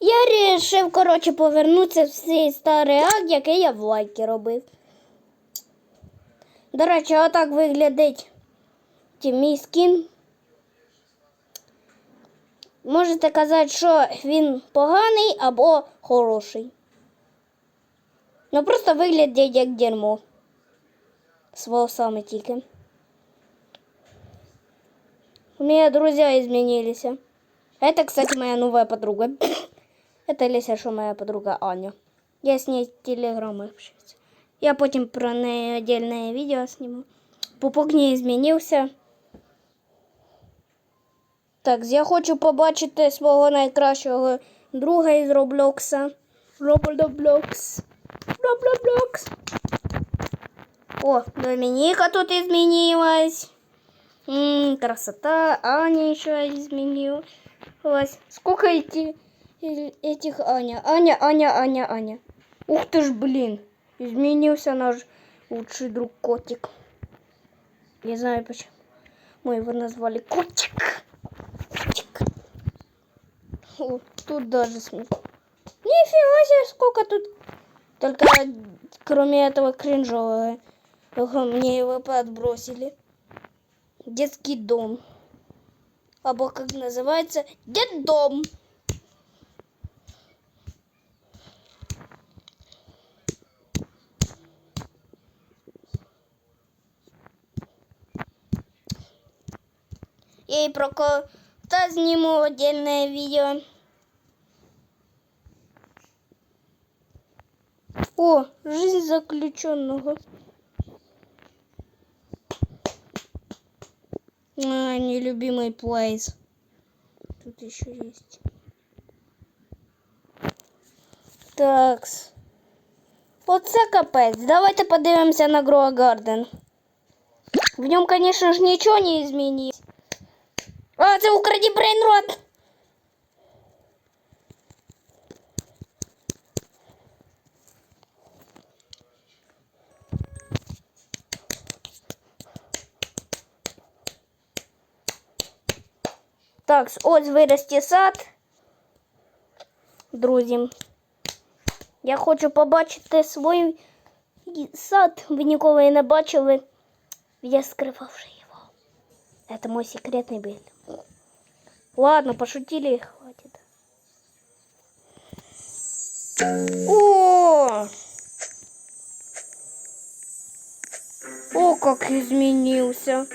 Я вирішив, коротше, повернутися в цей старий акт, який я в лайки робив. До речі, отак виглядить мій скін. Можете казати, що він поганий або хороший. Ну просто виглядить як дерьмо. З волосами тільки. У меня друзья изменились. Это, кстати, моя новая подруга. Это Леся, что моя подруга Аня. Я с ней в телеграм общаюсь. Я потім про неї отдельное видео сниму. Пупок не змінився. Так, я хочу побачити свого найкращого друга із Роблокса. Роблоблокс. Роблоблокс. О, Доминика тут изменилась. М, красота. Аня еще изменилась. Сколько эти, э, Этих Аня? Аня, Аня, Аня, Аня. Ух ты ж, блин. Изменился наш лучший друг котик. Не знаю почему. Мы его назвали котик. Котик. О, тут даже смешно. Нифига себе, сколько тут. Только кроме этого кринжового. Мне его подбросили. Детский дом. Або как называется, детдом. Я и про кота сниму отдельное видео. О, жизнь заключенного. А, нелюбимый плейс. Тут еще есть. Такс. Оце капець. Давайте подивимося на Grow Garden. В ньому, конечно ж, нічого не змінилось. А, це укради брейнрот! Так, ось виросте сад. Друзі. Я хочу побачити свій сад. Ви ніколи не бачили. Я скривав вже його. Это мой секретный билд. Ладно, пошутили хватит. О! О, как изменился.